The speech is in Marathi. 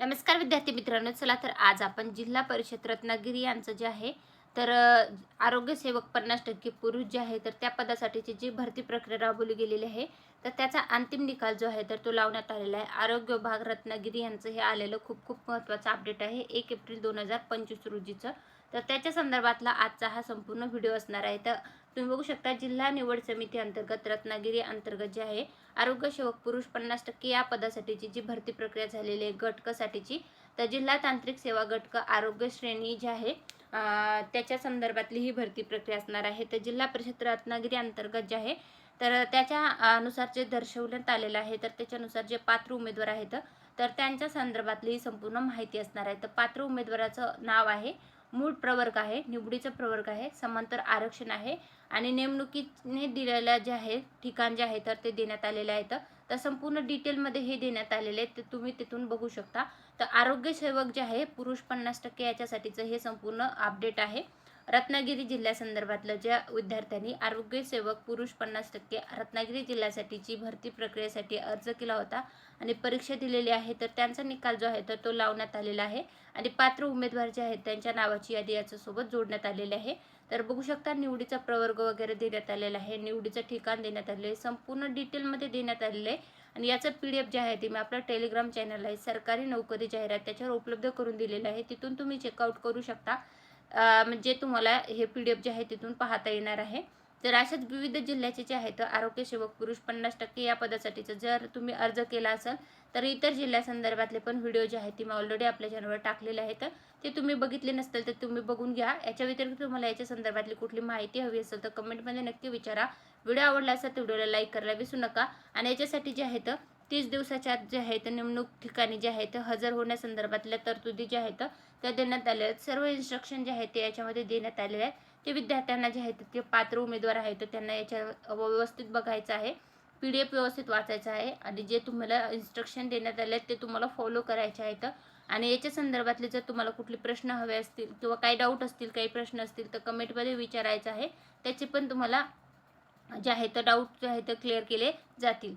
नमस्कार विद्यार्थी मित्रांनो चला तर आज आपण जिल्हा परिषद रत्नागिरी यांचं जे आहे तर आरोग्यसेवक आरोग्य सेवक पन्नास टक्के पुरुष जे आहे तर त्या पदासाठीची जी भरती प्रक्रिया राबवली गेलेली आहे तर त्याचा अंतिम निकाल जो आहे तर तो लावण्यात आलेला आहे. आरोग्य विभाग रत्नागिरी यांचं हे आलेलं खूप खूप महत्त्वाचं अपडेट आहे. एक एप्रिल दोन हजार पंचवीस रोजीचं. तर त्याच्या संदर्भातला आजचा हा संपूर्ण व्हिडिओ असणार आहे. तर तुम्ही बघू शकता जिल्हा निवड समिती अंतर्गत रत्नागिरी अंतर्गत जे आहे आरोग्य सेवक पुरुष पन्नास टक्के या पदासाठीची जी भरती प्रक्रिया झालेली आहे गटकसाठीची तर जिल्हा तांत्रिक सेवा गटक आरोग्य श्रेणी जी आहे त्याच्या संदर्भातली ही भरती प्रक्रिया असणार आहे. तर जिल्हा परिषद रत्नागिरी अंतर्गत जे आहे तर त्याच्या अनुसार जे दर्शवण्यात आलेलं आहे तर त्याच्यानुसार जे पात्र उमेदवार आहेत तर त्यांच्या संदर्भातली ही संपूर्ण माहिती असणार आहे. तर पात्र उमेदवाराचं नाव आहे मूळ प्रवर्ग आहे निवडीचं प्रवर्ग आहे समांतर आरक्षण आहे आणि नेमणुकीने दिलेल्या जे आहे ठिकाण जे आहे तर ते देण्यात आलेले आहेत तर संपूर्ण डिटेलमध्ये हे देण्यात आलेले आहे ते तुम्ही तिथून बघू शकता. तर आरोग्य सेवक जे आहे पुरुष पन्नास टक्के याच्यासाठीचं हे संपूर्ण अपडेट आहे. रत्नागिरी जिल्ह्यासंदर्भातलं ज्या विद्यार्थ्यांनी आरोग्यसेवक पुरुष पन्नास टक्के रत्नागिरी जिल्ह्यासाठीची भरती प्रक्रियेसाठी अर्ज केला होता आणि परीक्षा दिलेली आहे तर त्यांचा निकाल जो आहे तर तो लावण्यात आलेला आहे. आणि पात्र उमेदवार जे आहेत त्यांच्या नावाची यादी याच्यासोबत जोडण्यात आलेली आहे. तर बघू शकता निवडीचा प्रवर्ग वगैरे देण्यात आलेला आहे. निवडीचं ठिकाण देण्यात आलेलं आहे. संपूर्ण डिटेलमध्ये देण्यात आलेलं आहे. आणि याचं पी डी एफ जे आहे ते मी आपलं टेलिग्राम चॅनल आहे. सरकारी नोकरी जाहिरात त्याच्यावर उपलब्ध करून दिलेलं आहे. तिथून तुम्ही चेकआउट करू शकता. म्हणजे तुम्हाला हे पी डी एफ जे आहे तिथून पाहता येणार आहे. तर अशाच विविध जिल्ह्याचे जे आहेत आरोग्य सेवक पुरुष पन्नास टक्के या पदासाठीचं जर तुम्ही अर्ज केला असेल तर इतर जिल्ह्यासंदर्भातले पण व्हिडिओ जे आहेत ते मी ऑलरेडी आपल्या चॅनलवर टाकलेले आहेत. ते तुम्ही बघितले नसतील तर तुम्ही बघून घ्या. याच्या व्यतिरिक्त तुम्हाला याच्या संदर्भातली कुठली माहिती हवी असेल तर कमेंटमध्ये नक्की विचारा. व्हिडिओ आवडला असेल तर व्हिडिओला लाईक करायला विसरू नका. आणि याच्यासाठी जे आहेत तीस दिवसाच्या आत जे आहेत नेमणूक ठिकाणी जे आहेत हजर होण्यासंदर्भातल्या तरतुदी ज्या आहेत त्या देण्यात आलेल्या आहेत. सर्व इन्स्ट्रक्शन जे आहेत ते याच्यामध्ये देण्यात आलेले आहेत. ते विद्यार्थ्यांना जे आहेत ते पात्र उमेदवार आहेत त्यांना याच्या व्यवस्थित बघायचं आहे. पी डी एफ व्यवस्थित वाचायचं आहे आणि जे तुम्हाला इन्स्ट्रक्शन देण्यात आले आहेत ते तुम्हाला फॉलो करायचे आहेत. आणि याच्या संदर्भातले जर तुम्हाला कुठले प्रश्न हवे असतील किंवा काही डाऊट असतील काही प्रश्न असतील तर कमेंटमध्ये विचारायचं आहे. त्याचे पण तुम्हाला जे आहे तर डाऊट जे आहे तर क्लिअर केले जातील.